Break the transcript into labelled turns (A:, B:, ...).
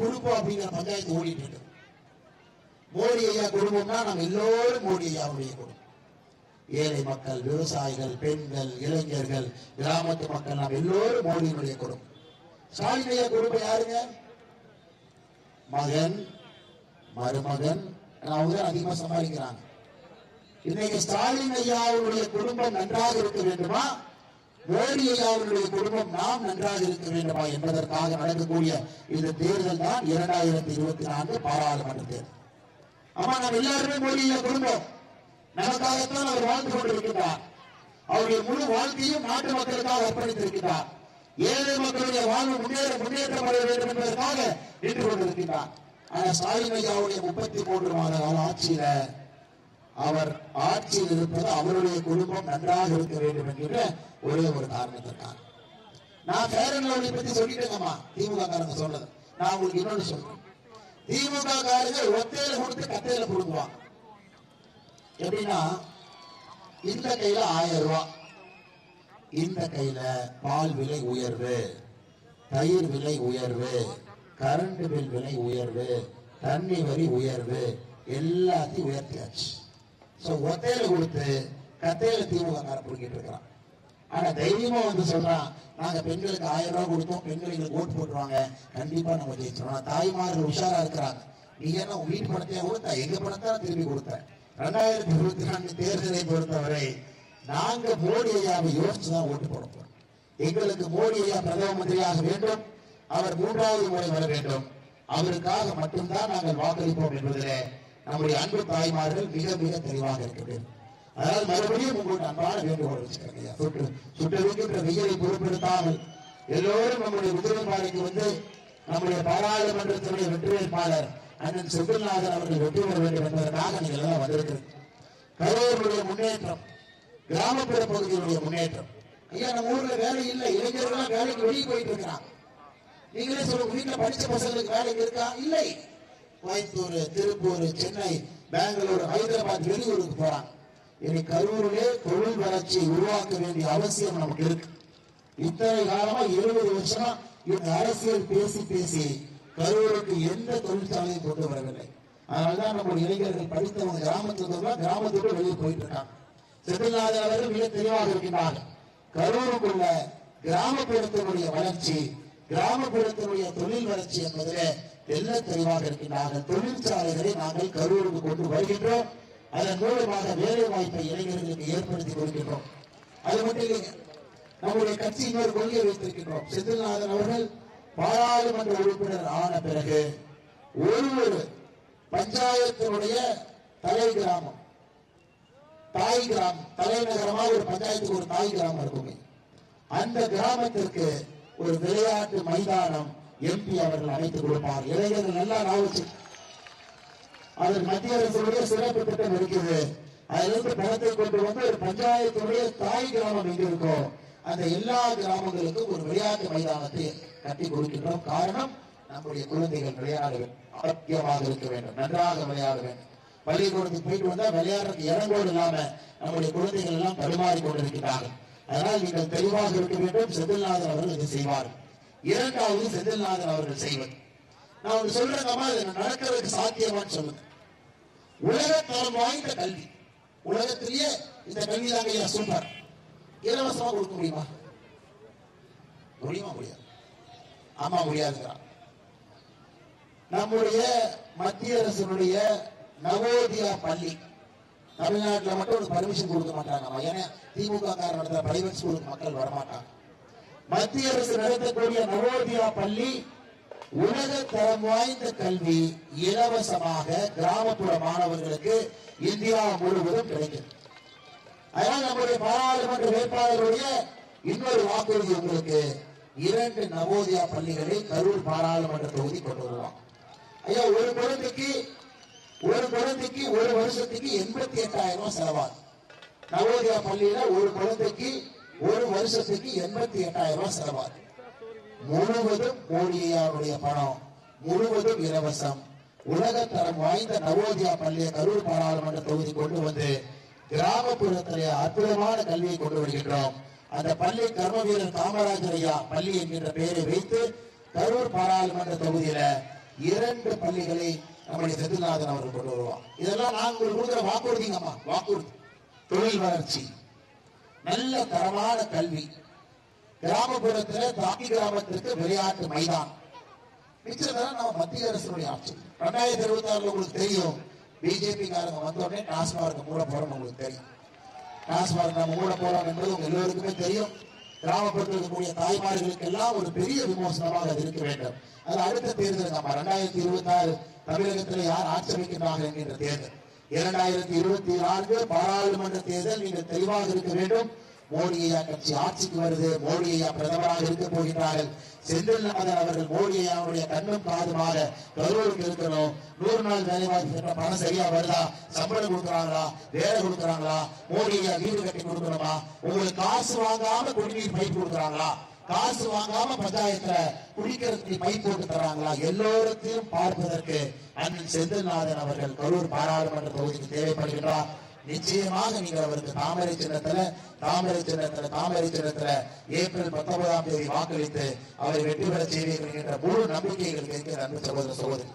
A: குடும்பம் அப்படிங்கிற பஞ்சாயத்து ஓடிட்டு இருக்கு. மோடி ஐயா குடும்பம்னா நம்ம எல்லோரும் மோடி ஐயாவுடைய குடும்பம் ஏழை மக்கள் விவசாயிகள் பெண்கள் இளைஞர்கள் கிராமத்து மக்கள் நாம் எல்லோரும் மோடியினுடைய குடும்பம் ஸ்டாலின் ஐயா குடும்பம் யாருங்க? மகன் மருமகன் அவங்க தான் அதிகமா சம்பாதிக்கிறாங்க இன்னைக்கு ஸ்டாலின் ஐயாவுடைய குடும்பம் நன்றாக இருக்க வேண்டுமா? மோடி ஐயாவுடைய குடும்பம் நாம் நன்றாக இருக்க வேண்டுமா என்பதற்காக நடக்கக்கூடிய இந்த தேர்தல் தான் இரண்டாயிரத்தி இருபத்தி நான்கு பாராளுமன்ற தேர்தல். ஆமா நம்ம எல்லாருமே மோடி ஐயா குடும்பம். நமக்காகத்தான் அவர் வாழ்ந்து கொண்டிருக்கின்றார். அவருடைய முழு வாழ்க்கையும் நாட்டு மக்களுக்காக அர்ப்பணித்திருக்கிறார் ஏழை மக்களுடைய வாழ்வு முன்னேற முன்னேற்றப்பட வேண்டும் என்பதற்காக நின்று கொண்டிருக்கிறார் ஆனா ஸ்டாலின் ஐயாவுடைய முப்பத்தி மூன்று மாத கால ஆட்சியில அவர் ஆட்சியில் இருப்பது அவருடைய குடும்பம் நன்றாக இருக்க வேண்டும் என்கின்ற ஒரே ஒரு காரணத்திற்காக. நான் பேரன் அண்ட் லவ்லி பத்தி சொல்லிட்டேங்கம்மா திமுக காரங்க சொன்னது நான் உங்களுக்கு இன்னொன்னு சொல்றேன். திமுக காரங்க ஒத்தையில கொடுத்து கத்தையில கொடுக்குவாங்க எப்படின்னா இந்த கையில ஆயிரம் ரூபாய் இந்த கையில பால் விலை உயர்வு தயிர் விலை உயர்வு கரண்ட் பில் விலை உயர்வு தண்ணி வரி உயர்வு எல்லாத்தையும் உயர்த்தியாச்சு. ஸோ ஒத்தையில கொடுத்து கத்தையில திமுக கார பிடிக்கிட்டு இருக்கிறான் ஆனா தைரியமா வந்து சொல்றான் நாங்க பெண்களுக்கு ஆயிரம் ரூபாய் கொடுத்தோம் பெண்கள் எங்களுக்கு ஓட்டு போட்டுருவாங்க. கண்டிப்பா நம்ம ஜெயிச்சிடும் ஆனா தாய்மார்கள் உஷாரா இருக்கிறாங்க. நீ என்ன உன் வீட்டு பணத்தையா கொடுத்த? எங்க பணத்தை திரும்பி கொடுத்த? ரெண்டாயிரத்தி இருபத்தி நான்கு தேர்தலை பொறுத்தவரை நாங்க மோடி ஐயாவை யோசிச்சு தான் ஓட்டு போட போறோம். எங்களுக்கு மோடி ஐயா பிரதம மந்திரியாக வேண்டும். அவர் மூன்றாவது முறை வர வேண்டும். அவருக்காக மட்டும்தான் நாங்கள் வாக்களிப்போம் என்பதிலே நம்முடைய அன்பு தாய்மார்கள் மிக மிக தெளிவாக இருக்க அதாவது மறுபடியும் உங்களுக்கு அன்பான வேண்டுகோள் வச்சுக்கிறேன் ஐயா. சுற்று சுட்டெடுக்கின்ற வெயிலை பொருட்படுத்தாமல் எல்லோரும் நம்முடைய உதிரம்பாறைக்கு வந்து நம்முடைய பாராளுமன்றத்தினுடைய வெற்றி வேட்பாளர் அண்ணன் செந்தில்நாதன் அவர்கள் வெற்றி பெற வேண்டும் என்பதற்காக நீங்கள் எல்லாம் வந்திருக்கிறது கரூருடைய முன்னேற்றம் கிராமப்புற பகுதிகளுடைய முன்னேற்றம். ஐயா நம்ம ஊர்ல வேலை இல்லை. இளைஞர்கள் வேலைக்கு வெளியே போயிட்டு இருக்கிறாங்க. நீங்களே சொல்லுங்க வீட்டுல படிச்ச பசங்களுக்கு வேலை இருக்கா? இல்லை. கோயம்புத்தூர் திருப்பூர் சென்னை பெங்களூர் ஹைதராபாத் வெளியூருக்கு போறாங்க. இனி கரூரிலே தொழில் வளர்ச்சியை உருவாக்க வேண்டிய அவசியம் நமக்கு இருக்கு. இத்தனை காலமா எழுபது வருஷமா இந்த அரசியல் பேசி பேசி கரூருக்கு எந்த தொழிற்சாலையும் கொண்டு வரவில்லை. அதனாலதான் நம்முடைய இளைஞர்கள் படித்தவங்க கிராமத்துக்கு கிராமத்துக்கு வெளியே போயிட்டு இருக்காங்க. செந்தில்நாதன் அவர்கள் மிக தெளிவாக இருக்கின்றார்கள். கரூருக்குள்ள கிராமப்புறத்தினுடைய வளர்ச்சி கிராமப்புறத்தினுடைய தொழில் வளர்ச்சி என்பதிலே தெல்ல தெளிவாக இருக்கின்றார்கள். தொழிற்சாலைகளை நாங்கள் கரூருக்கு கொண்டு வருகின்றோம். அதன் மூலமாக வேலை வாய்ப்பை இளைஞர்களுக்கு ஏற்படுத்தி கொடுக்கின்றோம் அது மட்டும் இல்லைங்க நம்முடைய கட்சி இன்னொரு கொள்கையை வைத்திருக்கின்றோம். செந்தில்நாதன் அவர்கள் பாராளுமன்ற உறுப்பினர் ஆன பிறகு ஒரு ஒரு பஞ்சாயத்தினுடைய தலை கிராமம் தாய் கிராமம் தலைநகரமாக ஒரு பஞ்சாயத்துக்கு ஒரு தாய் கிராமம் இருக்குங்க. அந்த கிராமத்திற்கு ஒரு விளையாட்டு மைதானம் எம்பி அவர்கள் அமைத்துக் கொடுப்பார் இளைஞர்கள் நல்லா நான் வச்சு அதில் மத்திய அரசுடைய சிறப்பு திட்டம் இருக்குது அதிலிருந்து பணத்தை கொண்டு வந்து ஒரு பஞ்சாயத்துடைய தாய் கிராமம் எங்க இருக்கோ அந்த எல்லா கிராமங்களுக்கும் ஒரு விளையாட்டு மைதானத்தை கட்டி கொடுக்கின்றோம். காரணம் நம்முடைய குழந்தைகள் விளையாட ஆரோக்கியமாக இருக்க வேண்டும். நன்றாக விளையாட வேண்டும். பள்ளிக்கூடத்துக்கு போயிட்டு வந்தா விளையாடுறதுக்கு இடங்கோடு இல்லாம நம்முடைய குழந்தைகள் எல்லாம் பரிமாறிக் கொண்டிருக்கிறார்கள். அதனால் நீங்கள் தெளிவாக இருக்க வேண்டும். செந்தில்நாதன் அவர்கள் இதை செய்வார். இரண்டாவது செந்தில்நாதன் அவர்கள் செய்வது நான் ஒன்று சொல்றேங்கம்மா இது நடக்கிறதுக்கு சாத்தியமான்னு சொல்லுங்க. உலக தரம் வாய்ந்த கல்வி. உலகத்திலேயே இந்த கல்வி தாங்க ஐயா சூப்பர் இலவசமா கொடுக்க முடியுமா? முடியுமா முடியாது. ஆமா முடியாதுங்கிறான் நம்முடைய மத்திய அரசினுடைய நவோதயா பள்ளி தமிழ்நாட்டில் மட்டும் ஒரு பர்மிஷன் கொடுக்க மாட்டாங்க ஏன்னா திமுக காரர் நடத்துற பிரைவேட் ஸ்கூலுக்கு மக்கள் வரமாட்டாங்க. மத்திய அரசு நடத்தக்கூடிய நவோதயா பள்ளி உலக தரம் வாய்ந்த கல்வி இலவசமாக கிராமப்புற மாணவர்களுக்கு இந்தியா முழுவதும் கிடைக்கும் அதனால் நம்முடைய பாராளுமன்ற வேட்பாளருடைய இன்னொரு வாக்குறுதி உங்களுக்கு. இரண்டு நவோதயா பள்ளிகளை கரூர் பாராளுமன்ற தொகுதி கொண்டு வருவோம் ஐயா ஒரு குழந்தைக்கு ஒரு குழந்தைக்கு ஒரு வருஷத்துக்கு எண்பத்தி எட்டாயிரம் ரூபாய் செலவாகும். நவோதயா பள்ளியில ஒரு குழந்தைக்கு ஒரு வருஷத்துக்கு எண்பத்தி எட்டாயிரம் ரூபாய் செலவாகும். முழுவதும் மோடியாருடைய பணம் முழுவதும் இலவசம். உலகத்தரம் வாய்ந்த நவோதயா பள்ளியை கரூர் பாராளுமன்ற தொகுதி கொண்டு வந்து கிராமப்புறத்திலே அற்புதமான கல்வியை கொண்டு வருகின்றோம். அந்த பள்ளி கர்ம வீரர் காமராஜர் ஐயா பள்ளி என்கின்ற பெயரை வைத்து கரூர் பாராளுமன்ற தொகுதியில இரண்டு பள்ளிகளை நம்முடைய செந்தில்நாதன் அவர்கள் கொண்டு வருவான் இதெல்லாம் நான் உங்களுக்கு கொடுக்குற வாக்குறுதிங்கம்மா வாக்குறுதி. தொழில் வளர்ச்சி. நல்ல தரமான கல்வி. கிராமப்புறத்துல தாக்கி கிராமத்திற்கு விளையாட்டு மைதான் மிச்சதெல்லாம் நம்ம மத்திய அரசுடைய ஆட்சி. ரெண்டாயிரத்தி இருபத்தி ஆறுல உங்களுக்கு தெரியும். பிஜேபி காரங்க வந்த உடனே டாஸ்மார்க் மூட போறோம் உங்களுக்கு தெரியும். டாஸ்மார்க் நம்ம மூட போறோம் என்பது உங்க எல்லோருக்குமே தெரியும். கிராமப்புறத்தில் இருக்கக்கூடிய தாய்மார்களுக்கு எல்லாம் ஒரு பெரிய விமோசனமாக அது இருக்க வேண்டும். அது அடுத்த தேர்தல் நம்ம ரெண்டாயிரத்தி இருபத்தி ஆறு தமிழகத்தில் யார் ஆட்சி என்கின்ற தேர்தல். இரண்டாயிரத்தி இருபத்தி நான்கு பாராளுமன்ற தேர்தல் நீங்கள் தெளிவாக இருக்க வேண்டும். மோடி ஐயா கட்சி ஆட்சிக்கு வருது. மோடி ஐயா பிரதமராக இருக்க போகின்றார்கள். செந்தில்நாதன் அவர்கள் மோடி ஐயாவுடைய கண்ணும் காதுமாக கரூருக்கு இருக்கணும். நூறு நாள் வேலைவாய்ப்பு திட்டம் பணம் சரியா வருதா? சம்பளம் கொடுக்குறாங்களா? வேலை கொடுக்குறாங்களா? மோடி ஐயா வீடு கட்டி கொடுக்கணுமா? உங்களுக்கு காசு வாங்காம குடிநீர் பைப் கொடுக்குறாங்களா? காசு வாங்காம பஞ்சாயத்துல குடிக்கிறதுக்கு பை போட்டு தர்றாங்களா? எல்லோருக்கும் பார்ப்பதற்கு அண்ணன் செந்தில்நாதன் அவர்கள் கரூர் பாராளுமன்ற தொகுதிக்கு தேவைப்படுகின்றார் நிச்சயமாக நீங்கள் அவருக்கு தாமரை சின்னத்துல தாமரை சின்னத்துல தாமரை சின்னத்துல ஏப்ரல் பத்தொன்பதாம் தேதி வாக்களித்து அவரை வெற்றி பெற செய்வீர்கள் என்ற முழு நம்பிக்கை எங்களுக்கு இருக்கிற அன்பு சகோதர சகோதரி.